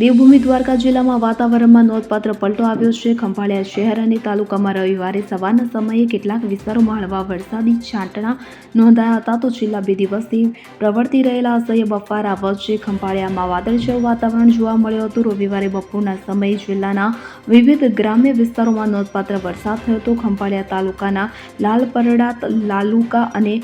દેવભૂમિ દ્વારકા જિલ્લામાં વાતાવરણમાં નોંધપાત્ર પલટો આવ્યો છે. ખંભાળિયા શહેર અને તાલુકામાં રવિવારે સવારના સમયે કેટલાક વિસ્તારોમાં હળવા વરસાદી છાંટણા નોંધાયા હતા. તો છેલ્લા બે દિવસથી પ્રવર્તી રહેલા અસહ્ય બફારા વચ્ચે ખંભાળિયામાં વાદળછાયું વાતાવરણ જોવા મળ્યું હતું. રવિવારે બપોરના સમયે જિલ્લાના વિવિધ ગ્રામ્ય વિસ્તારોમાં નોંધપાત્ર વરસાદ થયો હતો. ખંભાળિયા તાલુકાના લાલપરડા, લાલુકા અને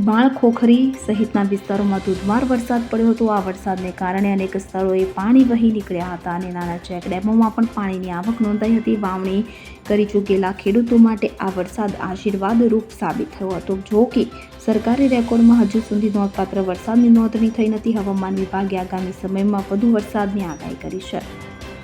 બાણખોખરી સહિતના વિસ્તારોમાં ધોધમાર વરસાદ પડ્યો હતો. આ વરસાદને કારણે અનેક સ્થળોએ પાણી વહી નીકળ્યા હતા અને નાના ચેક ડેમોમાં પણ પાણીની આવક નોંધાઈ હતી. વાવણી કરી ચૂકેલા ખેડૂતો માટે આ વરસાદ આશીર્વાદરૂપ સાબિત થયો હતો. જો કે, સરકારી રેકોર્ડમાં હજુ સુધી નોંધપાત્ર વરસાદની નોંધણી થઈ નથી. હવામાન વિભાગે આગામી સમયમાં વધુ વરસાદની આગાહી કરી છે.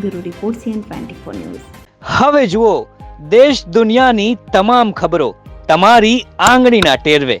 Bureau report, CN twenty four news. હવે જુઓ, દેશ દુનિયાની તમામ ખબરો તમારી આંગળીના ટેરવે.